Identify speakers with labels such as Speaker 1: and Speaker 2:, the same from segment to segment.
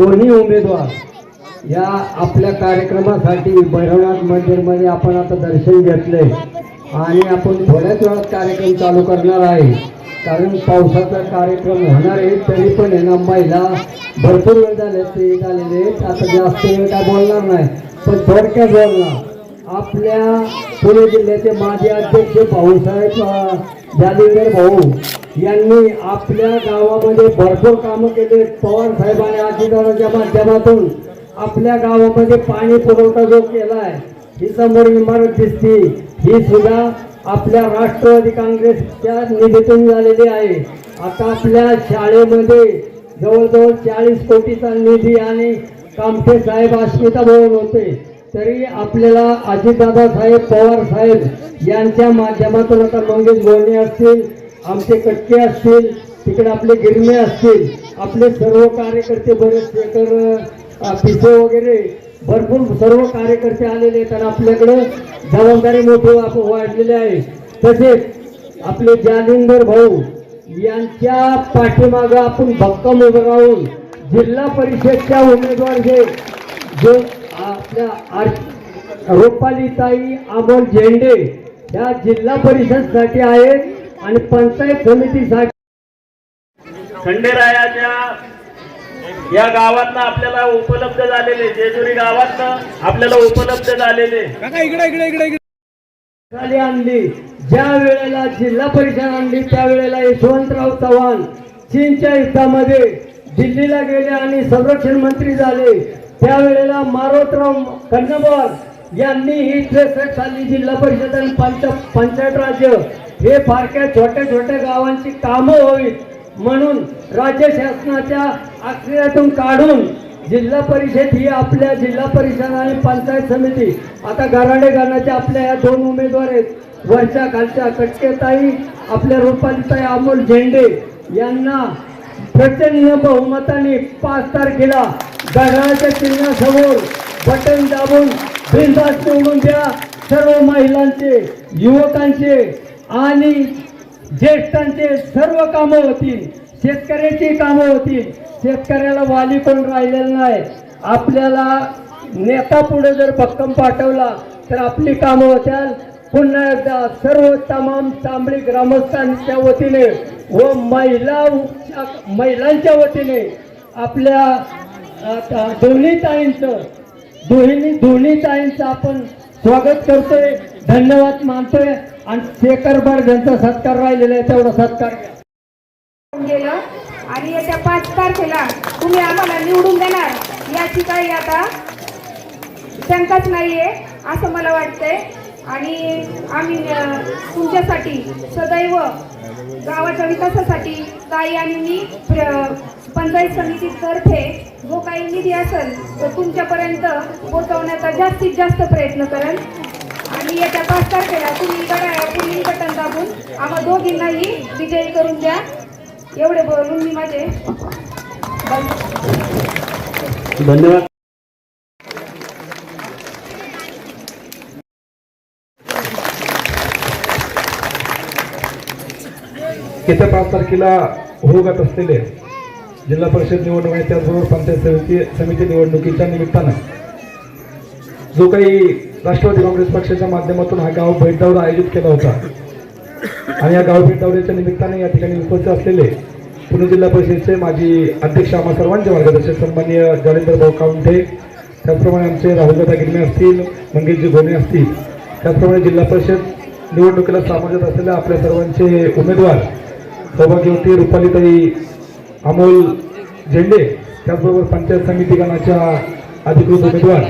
Speaker 1: दोन्ही उमेदवार या आपल्या कार्यक्रमासाठी भैरवनाथ मंदिरमध्ये आपण आता दर्शन घेतले आणि आपण थोड्याच वेळात कार्यक्रम चालू करणार आहे. कारण पावसाचा कार्यक्रम होणार आहे तरी पण आहे ना महिला भरपूर वेळ झाले ते झालेले आता जास्त वेळ काय बोलणार नाही पण थोडक्यात बोलणार. आपल्या पुणे जिल्ह्याचे माजी अध्यक्ष भाऊसाहेब जालिंदर भाऊ यांनी आपल्या गावामध्ये भरपूर कामं केले. पवार साहेबांनी अजितदाराच्या माध्यमातून आपल्या गावामध्ये पाणी पुरवठा जो केला आहे ही समोर इमारत दिसती. ही सुद्धा आपल्या राष्ट्रवादी काँग्रेसच्या निधीतून झालेली आहे. आता आपल्या शाळेमध्ये जवळजवळ चाळीस कोटीचा निधी आणि कामठे साहेब अस्मिता भवन होते. तरी आपल्याला अजितदादा साहेब पवार साहेब यांच्या माध्यमातून आता मंगेश गोवणे असतील आमचे कटके असतील तिकडे आपले गिरमे असतील आपले सर्व कार्यकर्ते बरेच शेखर पिसे वगैरे भरपूर सर्व कार्यकर्ते आलेले आहेत आणि आपल्याकडे जबाबदारी मोठी वाढलेली आहे. तसेच आपले जालिंदर भाऊ यांच्या पाठीमागं आपण भक्कम उभं राहून जिल्हा परिषदच्या उमेदवार जे जो आपल्या रुपालीताई अमोल झेंडे या जिल्हा परिषदसाठी आहेत आणि पंचायत समितीसाठी
Speaker 2: खंडेरायाच्या या गावातनं आपल्याला उपलब्ध झालेले जेजुरी गावातनं आपल्याला उपलब्ध झालेले.
Speaker 1: खाली आणली. ज्या वेळेला जिल्हा परिषद आणली त्यावेळेला यशवंतराव चव्हाण चीनच्या युद्धामध्ये दिल्लीला गेले आणि संरक्षण मंत्री झाले. त्यावेळेला मारोतराव कन्नबर यांनी ही त्रेसष्ट साली जिल्हा परिषद आणि पंच पंचायत राज्य. हे फारक्या छोट्या छोट्या गावांची कामं व्हावीत म्हणून राज्य शासनाच्या आश्रयातून काढून जिल्हा परिषद ही आपल्या जिल्हा परिषद आणि पंचायत समिती आता गराडे गाण्याच्या आपल्या या दोन उमेदवार आहेत. वरच्या खालच्या कटकेताई आपल्या रुपालीताई अमोल झेंडे यांना प्रचंड बहुमताने पाच तारखेला गडाच्या चिन्हासमोर बटन दाबून बिनधास्त निवडून द्या. सर्व महिलांचे युवकांचे आणि ज्येष्ठांचे सर्व कामं होतील. शेतकऱ्याची कामं होतील. शेतकऱ्याला वाली पण राहिलेलं नाही. आपल्याला नेता पुढे जर भक्कम पाठवला तर आपली कामं होत्याल. पुन्हा एकदा सर्व तमाम तांबडी ग्रामस्थांच्या वतीने व महिला महिलांच्या वतीने आपल्या दोन्ही ताईंचं दोन्ही दोन्ही ताईंचं आपण स्वागत करतोय धन्यवाद मानतोय. आणि शेखर बार ज्यांचा सत्कार राहिलेला आहे तेवढा सत्कार घ्या.
Speaker 3: गेलं. आणि येत्या पाच तारखेला तुम्ही आम्हाला निवडून देणार. याची काही आता शंकाच नाहीये असं मला वाटतंय. आणि आम्ही तुमच्यासाठी सदैव गावाच्या विकासासाठी ताई आणि मी पंचायत समितीतर्फे जो काही निधी असेल तो तुमच्यापर्यंत पोहोचवण्याचा जास्तीत जास्त प्रयत्न करेन. आणि येत्या पाच तारखेला तुम्ही गडा पुढील बटन दाबून आम्हा दोघींनाही विजयी करून द्या. एवढे बोलून मी माझे
Speaker 2: धन्यवाद.
Speaker 4: येत्या पाच तारखेला होत असलेले जिल्हा परिषद निवडणूक आणि त्याचबरोबर पंचायत समिती समिती निवडणुकीच्या निमित्तानं जो काही राष्ट्रवादी काँग्रेस पक्षाच्या माध्यमातून हा गाव भेट दौरा आयोजित केला होता आणि या गाव भेट दौऱ्याच्या निमित्ताने या ठिकाणी उपस्थित असलेले पुणे जिल्हा परिषदेचे माजी अध्यक्ष आम्हा सर्वांचे मार्गदर्शक सन्मान्य जालेंद्र भाऊ काउंठे त्याचप्रमाणे आमचे राहुलदादा गिरणे असतील मंगेशजी गोणे असतील त्याचप्रमाणे जिल्हा परिषद निवडणुकीला सामोरत असलेल्या आपल्या सर्वांचे उमेदवार सौभाग्यवती रुपालीताई अमोल झेंडे त्याचबरोबर पंचायत समिती गणाच्या अधिकृत उमेदवार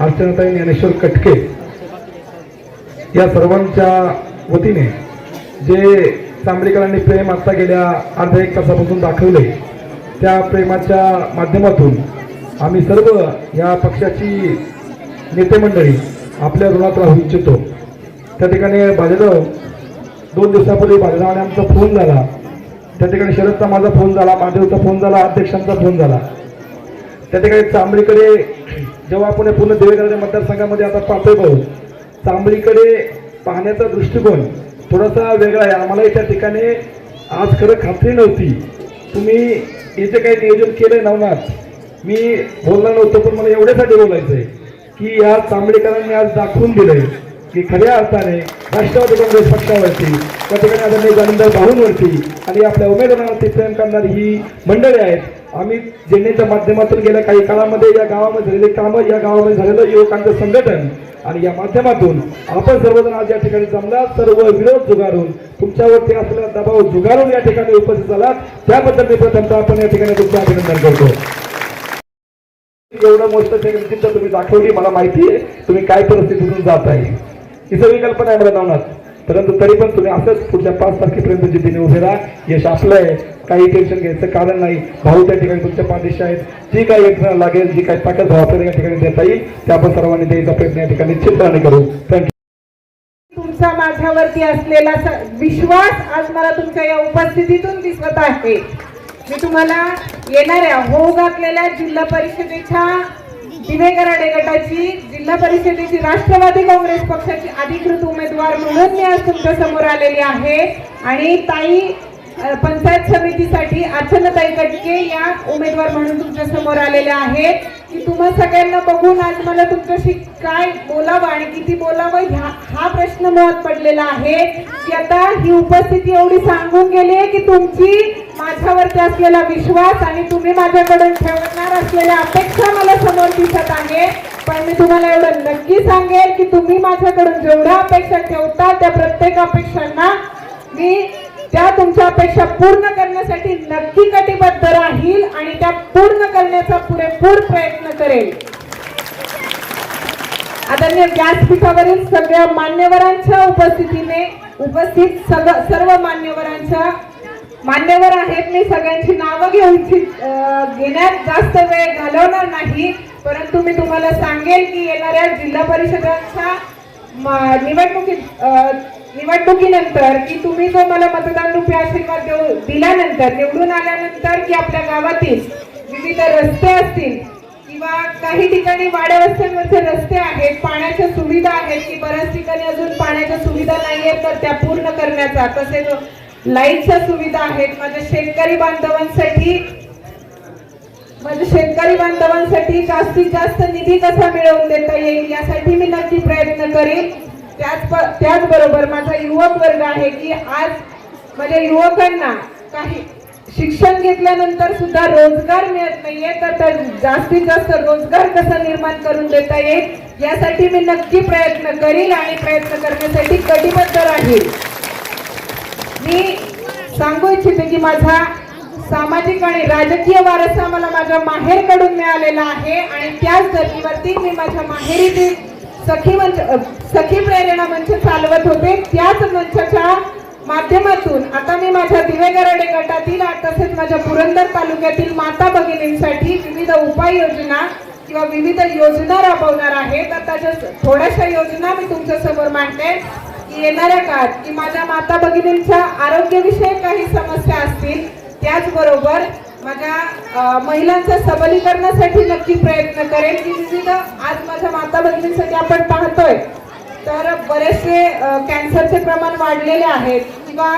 Speaker 4: अर्चनाताई ज्ञानेश्वर कटके. या सर्वांच्या वतीने जे चांबडेकरांनी प्रेम आत्ता गेल्या अर्ध्या एक तासापासून दाखवले त्या प्रेमाच्या माध्यमातून आम्ही सर्व या पक्षाची नेते मंडळी आपल्या ऋणात राहू इच्छितो. त्या ठिकाणी बाजेराव दोन दिवसापूर्वी बाजेरावाने आमचा फोन झाला. त्या ठिकाणी शरदचा माझा फोन झाला महादेवचा फोन झाला अध्यक्षांचा फोन झाला. त्या ठिकाणी चांबळीकडे जेव्हा आपण पूर्ण देवेगडे मतदारसंघामध्ये आता पाहतोय भाऊ चांबळीकडे पाहण्याचा दृष्टिकोन थोडासा वेगळा आहे. आम्हालाही त्या ठिकाणी आज खरं खात्री नव्हती. तुम्ही इथे काही नियोजन केलंय नवनाथ मी बोलणार नव्हतं पण मला एवढ्यासाठी बोलायचं आहे की या चांबळीकरांनी आज दाखवून दिलंय. की खऱ्या अर्थाने राष्ट्रवादी काँग्रेस पक्षावरती त्या ठिकाणी आदरणीय जालिंदर बाहूंवरती आणि आपल्या उमेदवारांवरती प्रेम करणारी ही मंडळी आहेत. आम्ही जेणेच्या माध्यमातून गेल्या काही काळामध्ये या गावामध्ये झालेले कामं या गावामध्ये झालेलं युवकांचं संघटन आणि या माध्यमातून आपण सर्वजण आज या ठिकाणी जमला सर्व विरोध जुगारून तुमच्यावरती असलेला दबाव जुगारून या ठिकाणी उपस्थित झाला त्याबद्दल मी प्रथमतः आपण या ठिकाणी तुमचं अभिनंदन करतो. एवढं मोठं तुम्ही दाखवली मला माहिती आहे. तुम्ही काय परिस्थितीतून जात आहे ही सगळी कल्पना आहे मला परंतु तरी पण तुम्ही असंच पुढच्या पाच तारखेपर्यंत जिद्दीने उभे राहा यश आपलं आहे. काही टेन्शन घ्यायचं कारण नाही. भाऊ त्या ठिकाणी तुमच्या पाठीशी आहेत. जी काही यंत्रणा लागेल जी काही ताकद भाऊ आपल्याला या ठिकाणी देता येईल ते आपण सर्वांनी द्यायचा प्रयत्न या ठिकाणी चित्राने करू. थँक्यू
Speaker 5: तुमचा माझ्यावरती असलेला विश्वास आज मला तुमच्या या उपस्थितीतून दिसत आहे. मी तुम्हाला येणाऱ्या हो घातलेल्या जिल्हा परिषदेच्या दिवे कराडे गटाची जिल्हा परिषदेची राष्ट्रवादी काँग्रेस पक्षाची अधिकृत उमेदवार म्हणून मी आज तुमच्यासमोर आलेली आहे. आणि ताई पंचायत समितीसाठी अर्चनाताई कटके या उमेदवार म्हणून तुमच्यासमोर आलेल्या आहेत. की तुम्हा सगळ्यांना बघून आज मला तुमच्याशी काय बोलावं आणि किती बोलावं ह्या हा प्रश्न मुळात पडलेला आहे. की आता ही उपस्थिती एवढी सांगून गेली आहे की तुमची माझ्यावरती असलेला विश्वास आणि तुम्ही माझ्याकडून ठेवणार असलेल्या अपेक्षा मला समोर दिसत आहे. पण मी तुम्हाला एवढं नक्की सांगेल की तुम्ही माझ्याकडून जेवढ्या अपेक्षा ठेवता त्या प्रत्येक अपेक्षांना मी त्या तुमच्या अपेक्षा पूर्ण करण्यासाठी नक्की कटिबद्ध राहील आणि त्या पूर्ण करण्याचा पुरेपूर प्रयत्न करेल. आदरणीय व्यासपीठावरील सगळ्या मान्यवरांच्या उपस्थितीने उपस्थित सगळं सर्व मान्यवरांच्या मान्यवर आहेत मी सगळ्यांची नावं घेऊन इच्छित- घेण्यात जास्त वेळ घालवणार नाही परंतु मी तुम्हाला सांगेल की येणाऱ्या जिल्हा परिषदांच्या निवडणुकीत निवडणुकीनंतर की तुम्ही जो मला मतदान रूपी आशीर्वाद देऊ दिल्यानंतर निवडून आल्यानंतर की आपल्या गावातील विविध रस्ते असतील किंवा काही ठिकाणी वाड्या रस्ते आहेत पाण्याच्या सुविधा आहेत की बऱ्याच ठिकाणी अजून पाण्याच्या सुविधा नाही आहेत तर त्या पूर्ण करण्याचा तसेच लाईटच्या सुविधा आहेत. माझ्या शेतकरी बांधवांसाठी माझ्या शेतकरी बांधवांसाठी जास्तीत जास्त निधी कसा मिळवून देता येईल यासाठी मी नक्की प्रयत्न करेन. त्याच त्याचबरोबर माझा युवक वर्ग आहे की आज माझ्या युवकांना काही शिक्षण घेतल्यानंतर सुद्धा रोजगार मिळत नाहीये तर त्या जास्तीत जास्त रोजगार कसा निर्माण करून देता येईल यासाठी मी नक्की प्रयत्न करील आणि प्रयत्न करण्यासाठी कटिबद्ध राहील. मी सांगू इच्छिते की माझा सामाजिक आणि राजकीय वारसा मला माझ्या माहेरकडून मिळालेला आहे आणि त्याच धर्तीवरती मी माझ्या माहेरी सखी मंच सखी प्रेरणा मंच चालवत होते. त्याच मंचाच्या माध्यमातून आता मी माझ्या दिवेगराडे गटातील तसेच माझ्या पुरंदर तालुक्यातील माता भगिनींसाठी विविध उपाययोजना किंवा विविध योजना राबवणार आहे. तर त्याच्या थोड्याशा योजना मी तुमच्यासमोर मांडते. की येणाऱ्या काळात की माझ्या माता भगिनींच्या आरोग्यविषयक काही समस्या असतील त्याचबरोबर माझ्या महिलांच्या सबलीकरणासाठी नक्की प्रयत्न करेन की विविध आज माझ्या माता भगिनींसाठी आपण पाहतोय तर बरेचसे कॅन्सरचे प्रमाण वाढलेले आहेत किंवा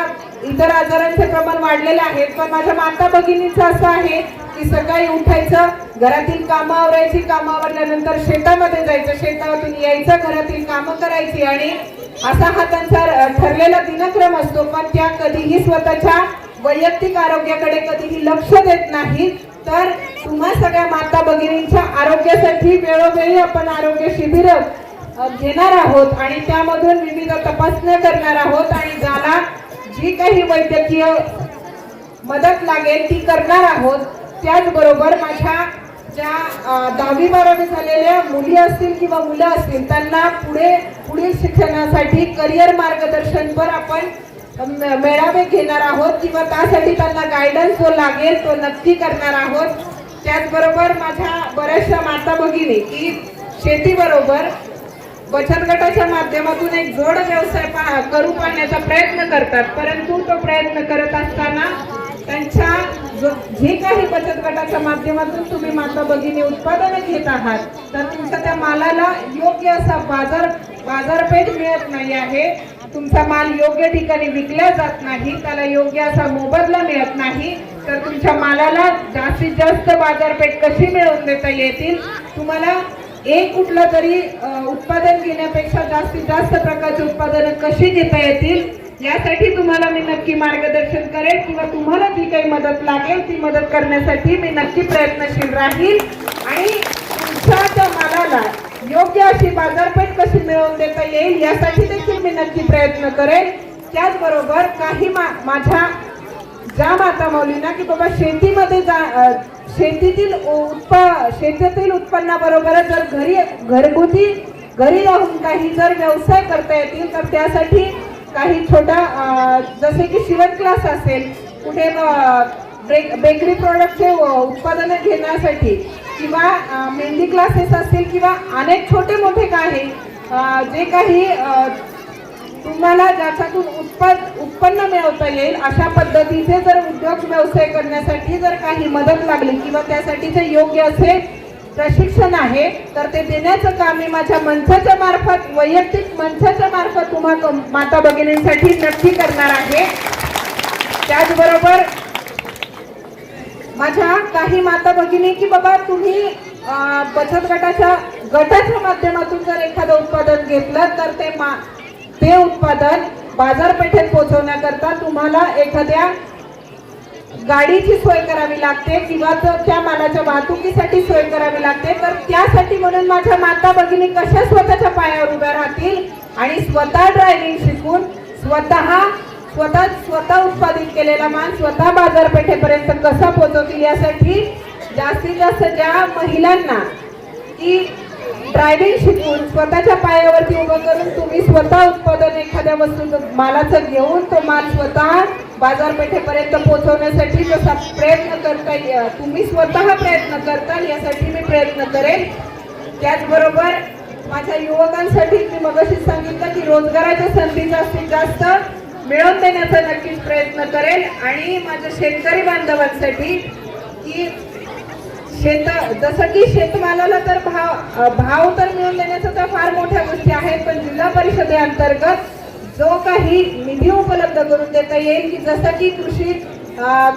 Speaker 5: इतर आजारांचे प्रमाण वाढलेले आहेत. पण माझ्या माता भगिनीचं असं आहे की सकाळी उठायचं घरातील कामं आवरायची कामं आवरल्यानंतर शेतामध्ये जायचं. शेतामधून यायचं घरातील कामं करायची. आणि असा हा त्यांचा ठरलेला दिनक्रम असतो. पण त्या कधीही स्वतःच्या वैयक्तिक आरोग्याकडे कधीही लक्ष देत नाही तर तुम्हा सगळ्या माता भगिनींच्या आरोग्यासाठी वेळोवेळी आपण आरोग्य शिबिर घेणार आहोत आणि त्यामधून विविध तपासण्या करणार आहोत आणि ज्याला जी काही वैद्यकीय मदत लागेल ती करणार आहोत. त्याचबरोबर माझ्या ज्या दहावी बारावी झालेल्या मुली असतील किंवा मुलं असतील त्यांना पुढे पुढील शिक्षणासाठी करिअर मार्गदर्शनपर आपण मेळावे घेणार आहोत किंवा त्यासाठी त्यांना गायडन्स जो लागेल तो नक्की करणार आहोत. त्याचबरोबर माझ्या बऱ्याचशा माता भगिनी की शेतीबरोबर बचत गटाच्या माध्यमातून एक जोड व्यवसाय पा- करू पाहण्याचा प्रयत्न करतात. परंतु तो प्रयत्न करत असताना त्यांच्या जो- जे काही बचत गटाच्या माध्यमातून तुम्ही माता भगिनी उत्पादनं घेत आहात तर तुमच्या त्या मालाला योग्य असा बाजार बाजारपेठ मिळत नाही आहे. तुमचा माल योग्य ठिकाणी विकला जात नाही त्याला योग्य असा मोबदला मिळत नाही तर तुमच्या मालाला जास्तीत जास्त बाजारपेठ कशी मिळवून देता येतील? तुम्हाला एक कुठलं तरी उत्पादन घेण्यापेक्षा जास्तीत जास्त प्रकारची उत्पादनं कशी घेता येतील? यासाठी तुम्हाला मी नक्की मार्गदर्शन करेन किंवा तुम्हाला जी काही मदत लागेल ती मदत करण्यासाठी मी नक्की प्रयत्नशील राहील. आणि तुमच्या त्या मालाला योग्य अशी बाजारपेठ कशी मिळवून देता येईल यासाठी देखील मी नक्की प्रयत्न करेन. त्याचबरोबर काही मा- माझ्या ज्या माता मौलींना की बाबा शेतीमध्ये जा शेतीतील उत्प शेतीतील उत्पन्नाबरोबरच जर घरी घरगुती घरी राहून काही जर व्यवसाय करता येतील तर त्यासाठी काही छोटा जसे की शिवण क्लास असेल कुठे ब्रेक बेकरी प्रॉडक्टचे उत्पादनं घेण्यासाठी किंवा मेहंदी क्लासेस असतील किंवा अनेक छोटे मोठे काही जे काही तुम्हाला ज्याच्यातून उत्पन्न उत्पन्न मिळवता येईल अशा पद्धतीचे जर उद्योग व्यवसाय करण्यासाठी जर काही मदत लागली किंवा त्यासाठी जे योग्य असे प्रशिक्षण आहे तर ते देण्याचं काम मी माझ्या मंचाच्या मार्फत वैयक्तिक मंचाच्या मार्फत तुम्हा माता भगिनींसाठी नक्की करणार आहे. त्याचबरोबर माझ्या काही माता भगिनी की बाबा तुम्ही बचत गटाच्या गटाच्या माध्यमातून जर एखादं उत्पादन घेतलं तर ते मा ते उत्पादन बाजारपेठेत पोहोचवण्याकरता तुम्हाला एखाद्या गाडीची सोय करावी लागते किंवा त्या मालाच्या वाहतुकीसाठी सोय करावी लागते तर त्यासाठी म्हणून माझ्या माता भगिनी कशा स्वतःच्या पायावर उभ्या राहतील आणि स्वतः ड्रायव्हिंग शिकून स्वतः स्वतः स्वतः उत्पादित केलेला माल स्वतः बाजारपेठेपर्यंत कसा पोहोचवतील यासाठी जास्तीत जास्त ज्या महिलांना की ड्रायव्हिंग शिकून स्वतःच्या पायावरती उभं करून तुम्ही स्वतः उत्पादन एखाद्या वस्तूचं मालाचं घेऊन तो माल स्वतः बाजारपेठेपर्यंत पोहोचवण्यासाठी जसा प्रयत्न करता ये- तुम्ही स्वतः प्रयत्न करताल यासाठी मी प्रयत्न करेन. त्याचबरोबर माझ्या युवकांसाठी मी मगाशी सांगितलं की रोजगाराच्या संधी जास्तीत जास्त मिळवून देण्याचा नक्कीच प्रयत्न करेल आणि माझ्या शेतकरी बांधवांसाठी की शेत जसं की शेतमालाला तर भाव भाव तर मिळवून देण्याचा तर फार मोठ्या गोष्टी आहेत पण जिल्हा परिषदेअंतर्गत जो काही निधी उपलब्ध करून देता येईल की जसं की कृषी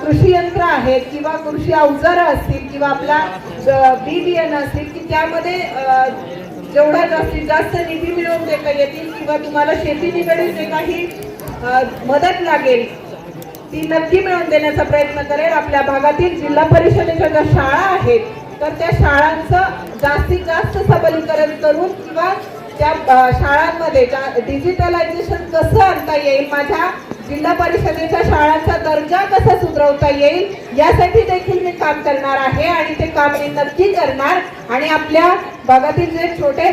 Speaker 5: कृषी यंत्र आहेत किंवा कृषी अवजारं असतील किंवा आपला ज- बी बियाणं असतील की त्यामध्ये जेवढा जास्तीत जास्त निधी मिळवून देता येतील किंवा तुम्हाला शेती निगडीत जे काही मदत लागेल. ती नक्की मिळवून देण्याचा प्रयत्न करेल. आपल्या भागातील जिल्हा परिषदेच्या ज्या शाळा आहेत तर त्या शाळांचं जास्तीत जास्त सबलीकरण करून किंवा त्या शाळांमध्ये डिजिटलायझेशन कसं आणता येईल माझ्या जिल्हा परिषदेच्या शाळांचा दर्जा कसा सुधरवता येईल यासाठी देखील मी काम करणार आहे आणि ते काम मी नक्की करणार. आणि आपल्या भागातील जे छोटे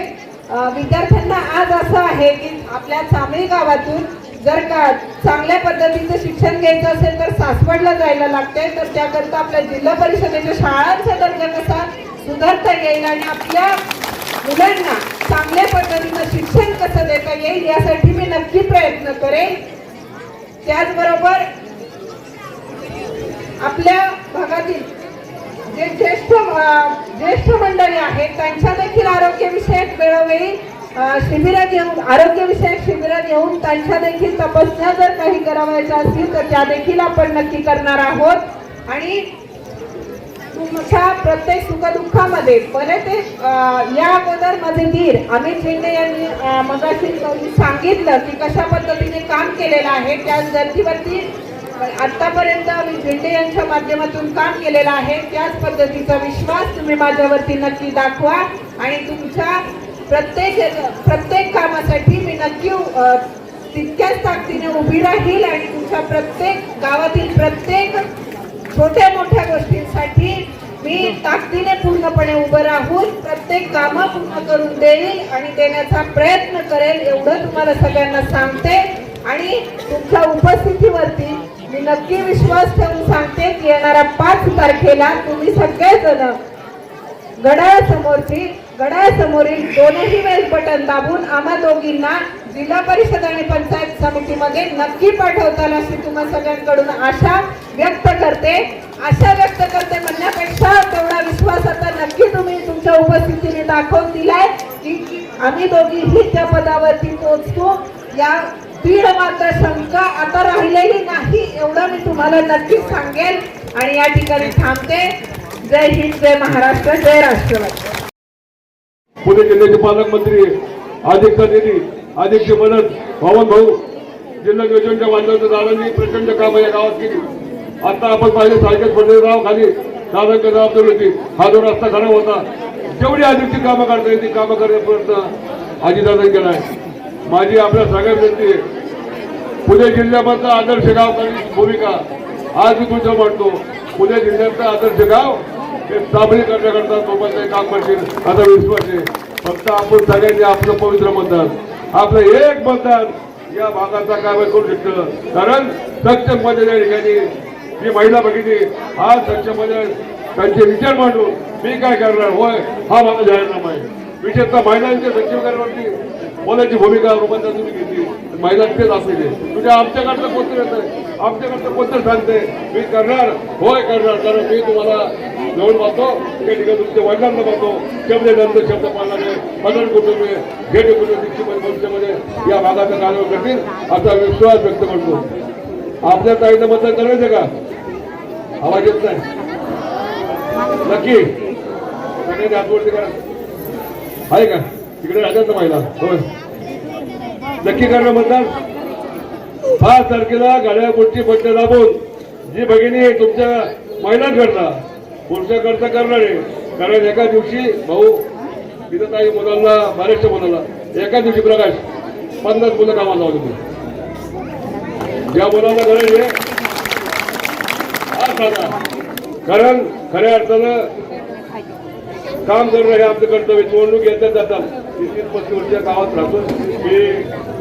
Speaker 5: विद्यार्थ्यांना आज असं आहे की आपल्या चांबळी गावातून जर का चांगल्या पद्धतीचं शिक्षण घ्यायचं असेल तर सासवडला जायला लागते तर त्याकरता आपल्या जिल्हा परिषदेच्या शाळांचा दर्जा कसा सुधारता येईल आणि आपल्या मुलांना चांगल्या पद्धतीनं शिक्षण कसं देता येईल यासाठी मी नक्की प्रयत्न करेन. त्याचबरोबर आपल्या भागातील जे ज्येष्ठ ज्येष्ठ मंडळी आहेत त्यांच्या देखील आरोग्यविषयक वेळोवेळी शिबिरात येऊन आरोग्यविषयक शिबिरात येऊन त्यांच्या देखील तपासण्या जर काही करावायच्या असतील तर त्या देखील आपण नक्की करणार आहोत. आणि तुमच्या प्रत्येक सुखदुःखामध्ये बरे ते या अगोदर माझे धीर अमित शिंदे यांनी मगाशी सांगितलं की कशा पद्धतीने काम केलेलं आहे त्या धर्तीवरती आतापर्यंत अमित झेंडे यांच्या माध्यमातून काम केलेलं आहे. त्याच पद्धतीचा विश्वास तुम्ही माझ्यावरती नक्की दाखवा आणि तुमच्या प्रत्येक प्रत्येक कामासाठी मी नक्की तितक्याच ताकदीने उभी राहील आणि तुमच्या प्रत्येक गावातील प्रत्येक छोट्या मोठ्या गोष्टींसाठी मी ताकदीने पूर्णपणे उभं राहून प्रत्येक कामं पूर्ण करून देईल आणि देण्याचा प्रयत्न करेल एवढं तुम्हाला सगळ्यांना सांगते. आणि तुमच्या उपस्थितीवरती मी नक्की विश्वास ठेवून सांगते की येणाऱ्या पाच तारखेला तुम्ही सगळेजण घड्याळासमोरची गडासमोरील दोनही वेळेस बटन दाबून आम्हा दोघींना जिल्हा परिषद आणि पंचायत समितीमध्ये नक्की पाठवताल अशी तुम्हा सगळ्यांकडून आशा व्यक्त करते. आशा व्यक्त करते म्हणण्यापेक्षा तेवढा विश्वास आता नक्की तुम्ही तुमच्या उपस्थितीने दाखवून दिलाय की आम्ही दोघीही त्या पदावरती पोचतो या तीळ मात्र शंका आता राहिलेली नाही एवढं मी तुम्हाला नक्कीच सांगेल आणि या ठिकाणी थांबते. जय हिंद जय महाराष्ट्र जय राष्ट्रवादी.
Speaker 6: पुणे जिल्ह्याचे पालकमंत्री आदित्य देवी आदित्य मदत पवन भाऊ जिल्हा नियोजनच्या माध्यमातून दादांनी प्रचंड कामं या गावात केली. आता आपण पाहिजे सायकल पडले गाव खाली दादांकडे जबाबदारी होती. हा जो रस्ता खराब होता जेवढी अधिकची कामं करता येईल ती कामं करण्यापर्यंत आजीदादांनी केला आहे. माझी आपल्या सगळ्या विनंती आहे. पुणे जिल्ह्यामधलं आदर्श गाव करण्याची भूमिका आज मी तुमचं म्हणतो पुणे जिल्ह्यातलं आदर्श गाव हे साबळी करण्याकरता सोबत काम करतील आता विश्वास आहे फक्त आपण सगळ्यांनी आपलं पवित्र मतदान आपलं एक मतदान या भागाचा काम करू शकतं. कारण सक्षममध्ये या ठिकाणी जी महिला बघितली आज सक्षममध्ये त्यांचे विचार मांडून मी काय करणार? होय हा माझा जाहीरनामा आहे. विशेषतः महिलांच्या सक्षमीकरणावरती बोलायची भूमिका रुपांतर तुम्ही घेतली. महिला तेच असलेले तुझ्या म्हणजे आमच्याकडचं कोणतं येत? आहे आमच्याकडचं कोणतं सांगते? मी करणार. होय करणार. कारण मी तुम्हाला जवळ पाहतो त्या ठिकाणी तुमच्या वडिलांना पाहतो. शब्द नंद शब्द पाळणारे मदन कुटुंबे घेणे कुटुंब भविष्यामध्ये या भागाचा कार्य करतील असा विश्वास व्यक्त करतो. आपल्या ताईनं मतदान करायचं का? आवाज येत नाही. नक्की. सगळ्यांनी हातवरती आहे का? तिकडे राहतात ना महिला? होय. नक्की करणं म्हणतात पाच तारखेला गाड्या पुढची बटणं दाबून. जी भगिनी तुमच्या महिलांकरता पुरुषाकरता करणार. आहे कारण एका दिवशी भाऊ तिथं काही मुलांना बऱ्याचशा मुलांना एका दिवशी प्रकाश पन्नास मुलं कामाला लावली होती ज्या मुलांना गरज आहे. कारण खऱ्या अर्थानं काम करणं हे आमचं कर्तव्य. निवडणूक येतात जातात तीस पस्तीस गावात राहतो. मी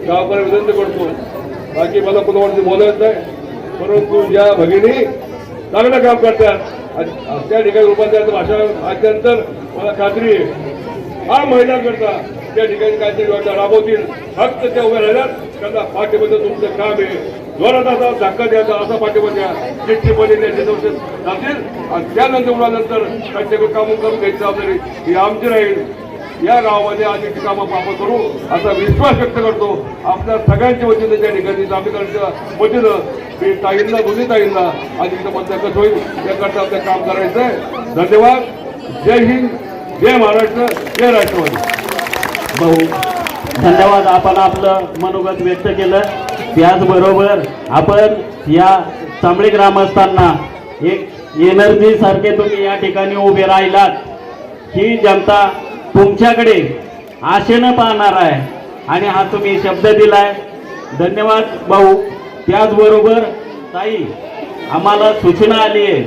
Speaker 6: गावाकडे विनंती करतो. बाकी मला कोणावरती बोलायचं नाही. परंतु ज्या भगिनी चांगलं काम करतात त्या ठिकाणी रूपांतराचं भाषा ऐकल्यानंतर मला खात्री आहे. हा महिलांकरता त्या ठिकाणी काहीतरी योजना राबवतील. फक्त त्या उभ्या राहिल्यात त्यांना पाठिंबा तुमचं काम आहे. जोरात असा धक्का द्यायचा असा पाठिंबा द्या. चिठ्ठीमध्ये त्याचे जातील आणि त्यानंतर उडानंतर त्यांच्याकडे कामं करून घ्यायची जबाबदारी ही आमची राहील. या गावामध्ये आधीची कामं आपण करू असा विश्वास व्यक्त करतो. आपल्या सगळ्यांच्या वतीने त्या ठिकाणी जामीकरच्या वतीनं मी ताईंना दोन्ही ताईंना आधी इथं मतदान कसं होईल याकरता आपलं काम करायचं आहे धन्यवाद. जय हिंद जय महाराष्ट्र जय राष्ट्रवादी.
Speaker 2: भाऊ धन्यवाद. आपण आपलं मनोगत व्यक्त केलं. त्याचबरोबर आपण या चांबळी ग्रामस्थांना एक एनर्जी सारखे तुम्ही या ठिकाणी उभे राहिलात. ही जनता तुमच्याकडे आशेनं पाहणार आहे. आणि हा तुम्ही शब्द दिलाय. धन्यवाद भाऊ. त्याचबरोबर ताई आम्हाला सूचना आली आहे.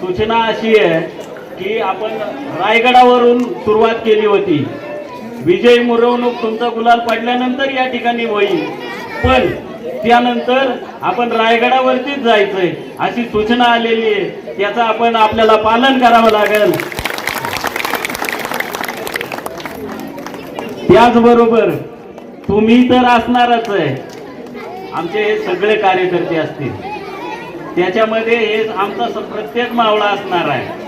Speaker 2: सूचना अशी आहे की आपण रायगडावरून सुरुवात केली होती. विजय मिरवणूक तुमचा गुलाल पडल्यानंतर या ठिकाणी होईल. पण त्यानंतर आपण रायगडावरतीच जायचंय अशी सूचना आलेली आहे. त्याचं आपण आपल्याला पालन करावं लागेल. त्याचबरोबर तुम्ही तर असणारच आहे. आमचे हे सगळे कार्यकर्ते असतील. त्याच्यामध्ये हे आमचा प्रत्येक मावळा असणार आहे.